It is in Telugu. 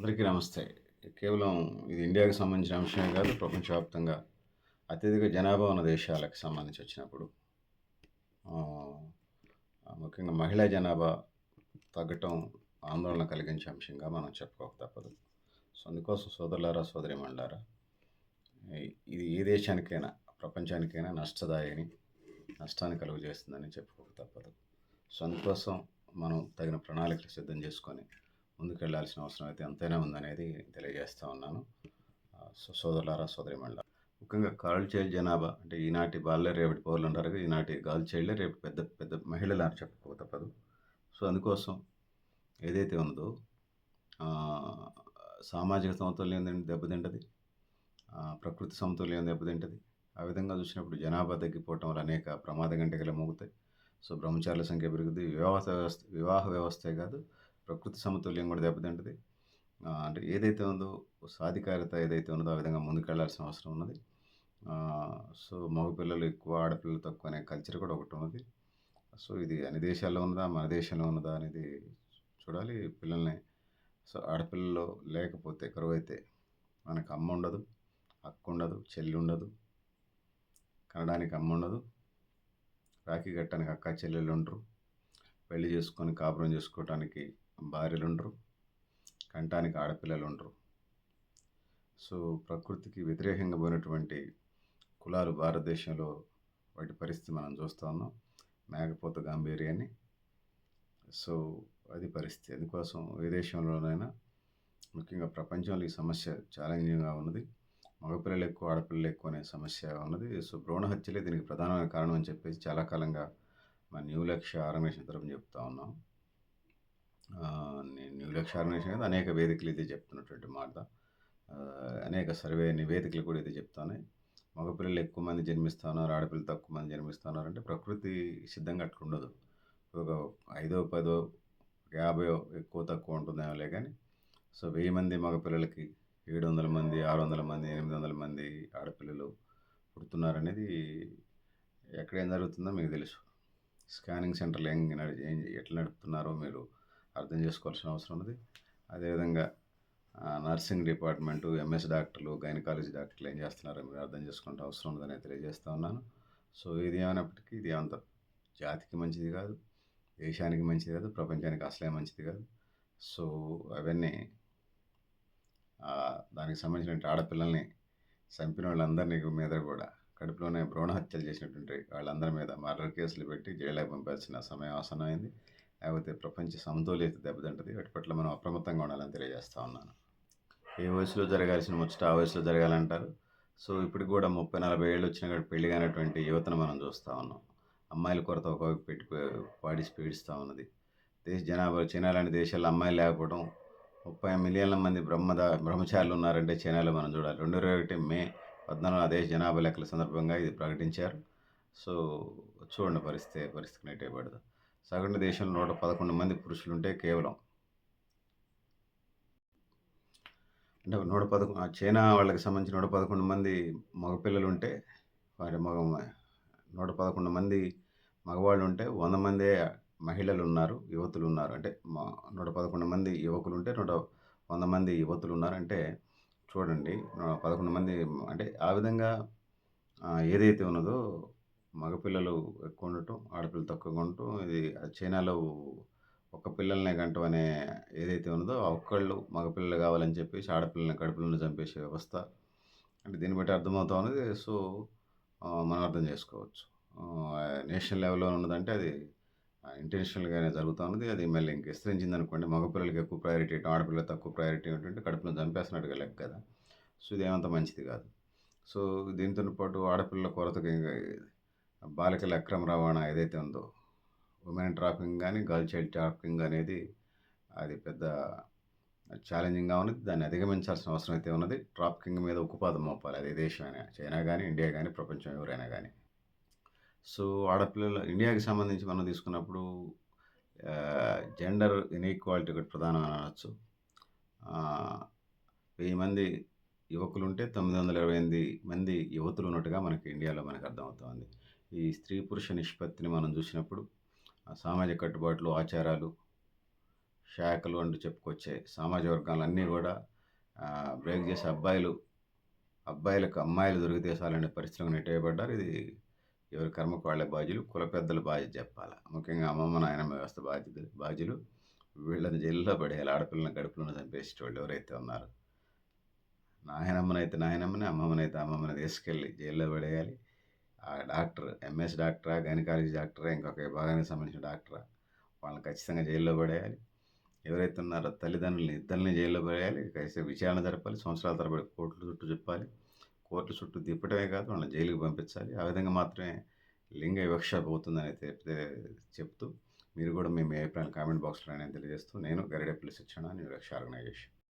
అందరికీ నమస్తే. కేవలం ఇది ఇండియాకి సంబంధించిన అంశమే కాదు ప్రపంచవ్యాప్తంగా అత్యధిక జనాభా ఉన్న దేశాలకు సంబంధించి వచ్చినప్పుడు ముఖ్యంగా మహిళా జనాభా తగ్గటం ఆందోళన కలిగించే అంశంగా మనం చెప్పుకోక తప్పదు. సో అందుకోసం సోదరులారా సోదరి మండారా ఇది ఏ దేశానికైనా ప్రపంచానికైనా నష్టదాయని నష్టాన్ని కలుగు చేస్తుందని చెప్పుకోక తప్పదు. సో అందుకోసం మనం తగిన ప్రణాళికలు సిద్ధం చేసుకొని ముందుకెళ్ళాల్సిన అవసరం అయితే ఎంతైనా ఉందనేది తెలియజేస్తూ ఉన్నాను. సో సోదరులారా సోదరి ముఖ్యంగా గర్ల్ చైల్డ్ జనాభా అంటే ఈనాటి బాల్య రేపటి పౌరులు అంటారు ఈనాటి గర్ల్ చైల్డ్ రేపు పెద్ద పెద్ద మహిళలు అని చెప్పుకోక తప్పదు. సో అందుకోసం ఏదైతే ఉందో సామాజిక సమతుల్యం దెబ్బతింటది. ప్రకృతి సమతుల్యం దెబ్బతింటది. ఆ విధంగా చూసినప్పుడు జనాభా తగ్గిపోవటం వల్ల అనేక ప్రమాద గంటకలు మోగుతాయి. సో బ్రహ్మచారుల సంఖ్య పెరుగుతుంది వివాహ వ్యవస్థ వివాహ వ్యవస్థే కాదు ప్రకృతి సమతుల్యం కూడా దెబ్బతింటుంది. అంటే ఏదైతే ఉందో సాధికారత ఏదైతే ఉందో ఆ విధంగా ముందుకెళ్ళాల్సిన అవసరం ఉన్నది. సో మగపిల్లలు ఎక్కువ ఆడపిల్లలు తక్కువ అనే కల్చర్ కూడా ఒకటి ఉన్నది. సో ఇది అన్ని దేశాల్లో ఉన్నదా మన దేశంలో ఉన్నదా అనేది చూడాలి. పిల్లల్ని సో ఆడపిల్లలు లేకపోతే కరువు అయితే మనకు అమ్మ ఉండదు అక్క ఉండదు చెల్లి ఉండదు కనడానికి అమ్మ ఉండదు. రాఖీ కట్టడానికి అక్క చెల్లెళ్ళు ఉండరు. పెళ్ళి చేసుకొని కాపురం చేసుకోవడానికి భార్యలు ఉండరు కంటానికి ఆడపిల్లలు ఉండరు సో ప్రకృతికి వ్యతిరేకంగా పోయినటువంటి కులాలు భారతదేశంలో వాటి పరిస్థితి మనం చూస్తూ ఉన్నాం. మేకపోత గాంభీర్యాన్ని. సో అది పరిస్థితి. అందుకోసం ఏ దేశంలోనైనా ముఖ్యంగా ప్రపంచంలో ఈ సమస్య ఛాలెంజింగ్గా ఉన్నది. మగపిల్లలు ఎక్కువ ఆడపిల్లలు ఎక్కువ అనే సమస్య ఉన్నది. సో భ్రూణ హత్యలే దీనికి ప్రధానమైన కారణం అని చెప్పేసి చాలా కాలంగా మన న్యూ లక్ష్య ఆర్గనైజేషన్ తరపున చెప్తా ఉన్నాం. ఆ, న్యూ- న్యూ అనేక వేదికలు ఇది చెప్తున్నటువంటి మాట. అనేక సర్వే నివేదికలు కూడా ఇది చెప్తానే మగపిల్లలు ఎక్కువ మంది జన్మిస్తున్నారు ఆడపిల్లలు తక్కువ మంది జన్మిస్తున్నారు అంటే ప్రకృతి సిద్ధంగా అట్లా ఉండదు. ఒక ఐదో పదో యాభై ఎక్కువ తక్కువ ఉంటుందేమోలే కానీ సో వెయ్యి మంది మగపిల్లలకి ఏడు వందల మంది ఆరు వందల మంది ఎనిమిది వందల మంది ఆడపిల్లలు పుడుతున్నారనేది ఎక్కడ ఏం జరుగుతుందో మీకు తెలుసు. స్కానింగ్ సెంటర్లు ఏం ఎట్లా నడుపుతున్నారో మీరు అర్థం చేసుకోవాల్సిన అవసరం ఉన్నది. అదేవిధంగా నర్సింగ్ డిపార్ట్మెంటు ఎంఎస్ డాక్టర్లు గైనకాలజీ డాక్టర్లు ఏం చేస్తున్నారో మీరు అర్థం చేసుకుంటే అవసరం ఉందని తెలియజేస్తూ ఉన్నాను. సో ఇది ఏమైనప్పటికీ ఇది అంత జాతికి మంచిది కాదు దేశానికి మంచిది కాదు ప్రపంచానికి అసలే మంచిది కాదు. సో అవన్నీ దానికి సంబంధించిన ఆడపిల్లల్ని చంపిన వాళ్ళందరినీ మీద కూడా కడుపులోనే భ్రూణ హత్యలు చేసినటువంటి వాళ్ళందరి మీద మర్డర్ కేసులు పెట్టి జైలుకి పంపాల్సిన సమయం ఆసనమైంది లేకపోతే ప్రపంచ సమతుల్యత దెబ్బతింటది వాటి పట్ల మనం అప్రమత్తంగా ఉండాలని తెలియజేస్తూ ఉన్నాను. ఏ వయసులో జరగాల్సిన ముచ్చట ఆ వయసులో జరగాలంటారు? సో ఇప్పటికి కూడా ముప్పై నలభై ఏళ్ళు వచ్చిన పెళ్ళి కానటువంటి యువతను మనం చూస్తూ ఉన్నాం. అమ్మాయిల కొరత ఒకవైపు పెట్టి పాడి పీడిస్తూ ఉన్నది. దేశ జనాభా చైనా లాంటి దేశాల్లో అమ్మాయిలు లేకపోవడం ముప్పై మిలియన్ల మంది బ్రహ్మద బ్రహ్మచారులు ఉన్నారంటే చైనాలో మనం చూడాలి. రెండు ఇరవై ఒకటి మే పద్నాలుగు ఆ దేశ జనాభా లెక్కల సందర్భంగా ఇది ప్రకటించారు. సో చూడండి పరిస్థితి పరిస్థితి నెట్టేయబడదు. సగటున దేశంలో నూట పదకొండు మంది పురుషులు ఉంటే కేవలం అంటే నూట పదకొండు చైనా వాళ్ళకి సంబంధించి నూట పదకొండు మంది మగపిల్లలు ఉంటే వారి మగ నూట పదకొండు మంది మగవాళ్ళు ఉంటే వంద మందే మహిళలు ఉన్నారు యువతులు ఉన్నారు అంటే మా నూట పదకొండు మంది యువకులు ఉంటే నూట వంద మంది యువతులు ఉన్నారంటే చూడండి పదకొండు మంది అంటే ఆ విధంగా ఏదైతే ఉన్నదో మగపిల్లలు ఎక్కువ ఉండటం ఆడపిల్లలు తక్కువగా ఉండటం ఇది చైనాలో ఒక్క పిల్లల్నే కంటం అనే ఏదైతే ఉన్నదో ఒక్కళ్ళు మగపిల్లలు కావాలని చెప్పేసి ఆడపిల్లల్ని కడుపులను చంపేసే వ్యవస్థ. అంటే దీన్ని బట్టి అర్థమవుతా ఉన్నది. సో మనం అర్థం చేసుకోవచ్చు. నేషనల్ లెవెల్లో ఉన్నదంటే అది ఇంటెన్షనల్గానే జరుగుతూ ఉన్నది. అది మళ్ళీ ఇంక విస్తరించింది అనుకోండి. మగపిల్లలకి ఎక్కువ ప్రయారిటీ ఇవ్వడం ఆడపిల్లలకు తక్కువ ప్రయారిటీ ఏంటంటే కడుపులో చంపేస్తున్నట్టుగా లెక్క కదా. సో ఇది ఏమంత మంచిది కాదు. సో దీంతో పాటు ఆడపిల్లల కొరతకి ఇంకా బాలికల అక్రమ రవాణా ఏదైతే ఉందో ఉమెన్ ట్రాఫింగ్ కానీ గర్ల్ చైల్డ్ ట్రాఫింగ్ అనేది అది పెద్ద ఛాలెంజింగ్గా ఉన్నది. దాన్ని అధిగమించాల్సిన అవసరం అయితే ఉన్నది. ట్రాఫికింగ్ మీద ఉక్కుపాదం మోపాలి. అది దేశమైనా చైనా కానీ ఇండియా కానీ ప్రపంచం ఎవరైనా కానీ సో ఆడపిల్లలు ఇండియాకి సంబంధించి మనం తీసుకున్నప్పుడు జెండర్ ఇన్ఈక్వాలిటీ ఒకటి ప్రధానం అనవచ్చు అనొచ్చు. వెయ్యి మంది యువకులు ఉంటే తొమ్మిది వందల ఇరవై ఎనిమిది మంది యువతులు ఉన్నట్టుగా మనకి ఇండియాలో మనకు అర్థమవుతుంది. ఈ స్త్రీ పురుష నిష్పత్తిని మనం చూసినప్పుడు ఆ సామాజిక కట్టుబాట్లు ఆచారాలు శాఖలు అంటూ చెప్పుకొచ్చే సామాజిక వర్గాలన్నీ కూడా బ్రేక్ చేసి అబ్బాయిలు అబ్బాయిలకు అమ్మాయిలు దొరికితే చాలనే పరిస్థితిలోకి నెట్టేయబడ్డారు. ఇది ఎవరి కర్మకు వాళ్ళే బాధ్యులు. కుల పెద్దలు బాధ్యత చెప్పాలి ముఖ్యంగా అమ్మమ్మ, నాయనమ్మ వ్యవస్థ బాధ్యత బాధ్యులు. వీళ్ళని జైల్లో పడేయాలి. ఆడపిల్లని గడుపులను చంపేసే వాళ్ళు ఎవరైతే ఉన్నారో. నాయనమ్మనైతే నాయనమ్మని, అమ్మమ్మనైతే అమ్మమ్మని తీసుకెళ్ళి జైల్లో పడేయాలి. ఆ డాక్టర్ ఎంఎస్ డాక్టరా, గైనకాలజీ డాక్టరా, ఇంకొక విభాగానికి సంబంధించిన డాక్టరా వాళ్ళని ఖచ్చితంగా జైల్లో పడేయాలి. ఎవరైతే ఉన్నారో తల్లిదండ్రులని ఇద్దరిని జైల్లో పడేయాలి. కలిసి విచారణ జరపాలి. సంవత్సరాల తరబడి కోర్టుల చుట్టూ చెప్పాలి కోర్టుల చుట్టూ తిప్పటమే కాదు వాళ్ళని జైలుకి పంపించాలి. ఆ విధంగా మాత్రమే లింగ వివక్ష పోతుందని చెప్తే చెప్తూ మీరు కూడా మీ ఏ అభిప్రాయాన్ని కామెంట్ బాక్స్‌లో రాయలని తెలియజేస్తూ నేను గరిడేపల్లి సత్యనారాయణ అని రక్ష ఆర్గనైజేషన్.